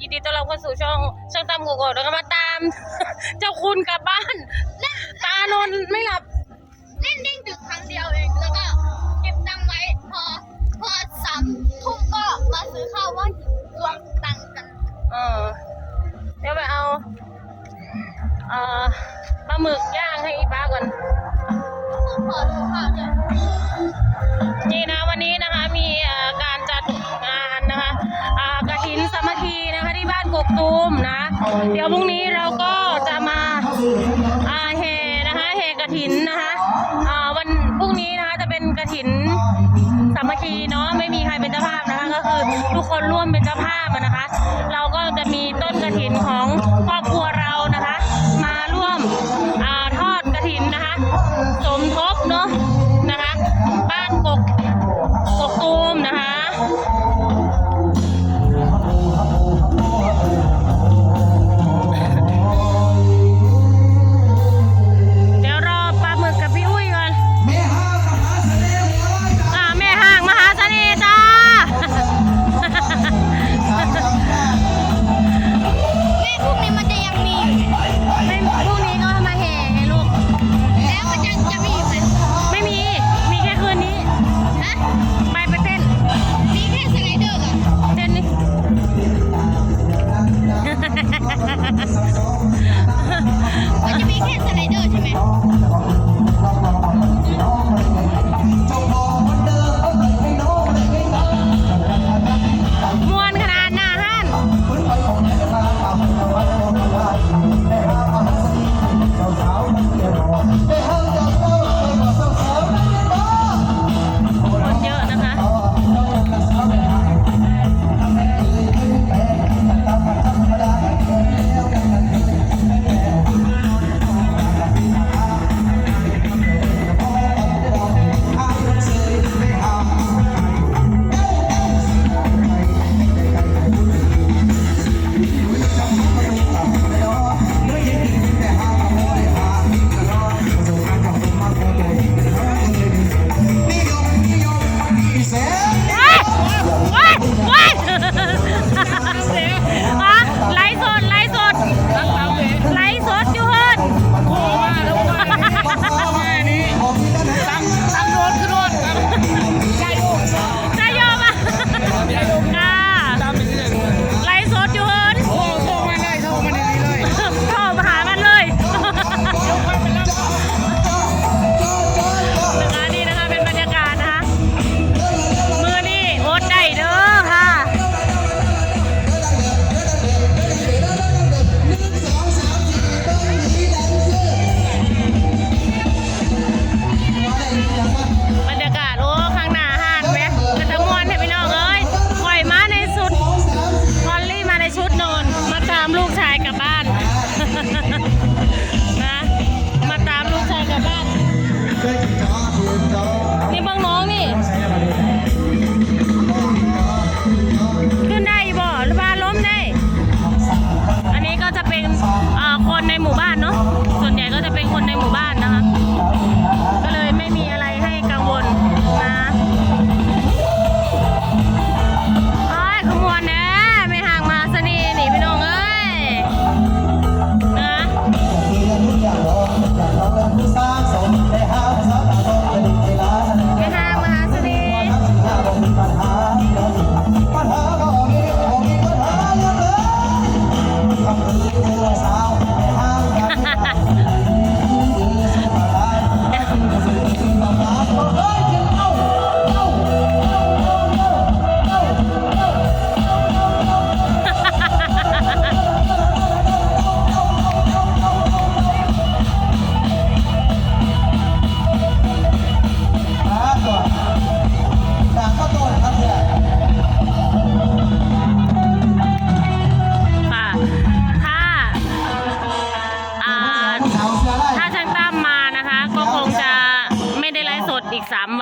ยินดีต้อนรับเข้าสู่ช่องช่างตามโกโก้แล้วก็มาตาม เจ้าคุณกลับบ้าน ตานอนไม่หลับ เล่นเด้งดึกครั้งเดียวเอง แล้วก็เก็บตังค์ไว้พอ พอสามทุ่มก็มาซื้อข้าวว่างรวมตังค์กัน เออ เดี๋ยวไปเอาเอ่อปลาหมึกย่างให้อีป้าก่อน ขอดูข้าวเนี่ยนี่ ตูมนะ เดี๋ยวพรุ่งนี้เราก็จะมาอ่าแห่นะคะแห่กระถินนะคะอ่าวันพรุ่งนี้นะคะจะเป็นกระถินสามัคคีเนาะไม่มีใครเป็นเจ้าภาพนะคะ ก็คือทุกคนร่วมเป็นเจ้าภาพนะคะ เราก็จะมีต้นกระถินของ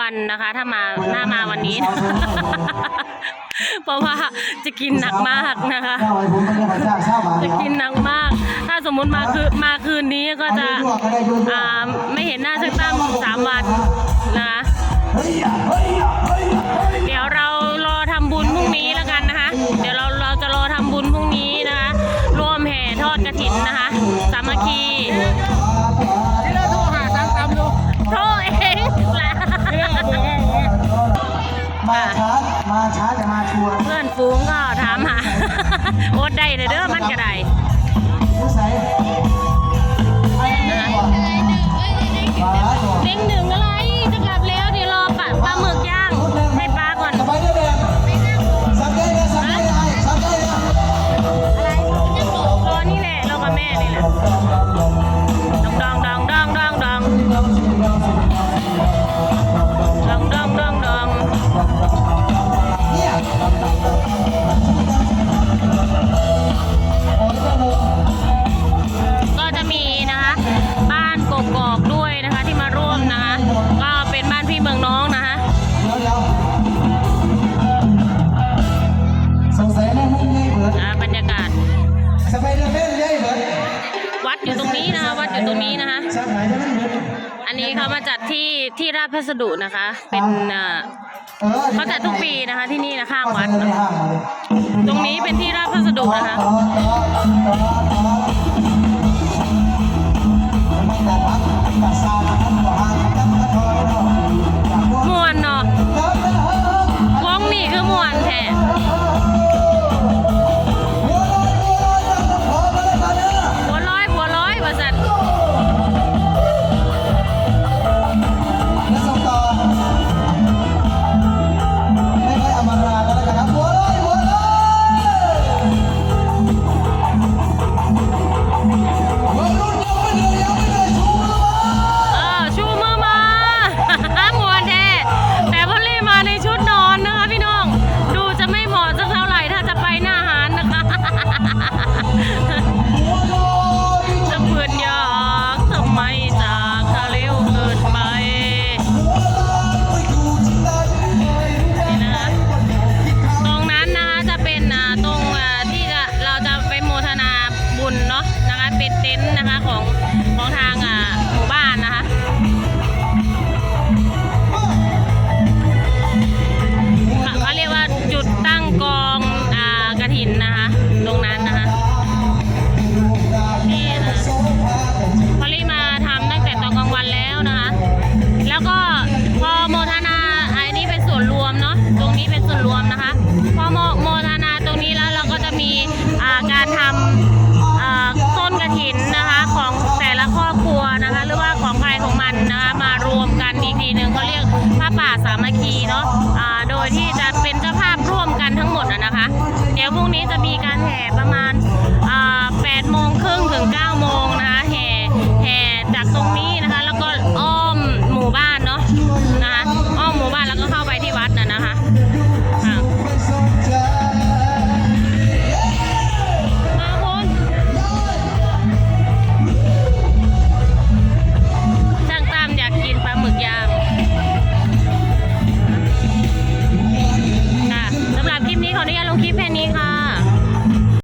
ันนะคะ ถ้ามาหน้ามาวันนี้ เพราะว่าจะกินหนักมากนะคะ จะกินหนักมาก ถ้าสมมุติมาคือมาคืนนี้ก็จะไม่เห็นหน้าชักตั้มสามวันนะะเดี๋ยวเรารอทำบุญพรุ่งนี้แล้วกันนะคะ เดี๋ยวเราเราจะรอทำบุญพรุ่งนี้นะคะ ร่วมแห่ทอดกระถินนะคะ สามัคคี ช้าแต่มาชัวร์ เพื่อนฟูงก็ถามหา อดได้เลยเด้อมันก็ได้ี้เขามาจัดที่ที่ราชพัสดุนะคะ เป็นเขาจัดทุกปีนะคะที่นี่นะข้างวัด ตรงนี้เป็นที่ราชพัสดุนะคะ ดี๋ยวพรุ่งนี้จะมีการแห่ประมาณ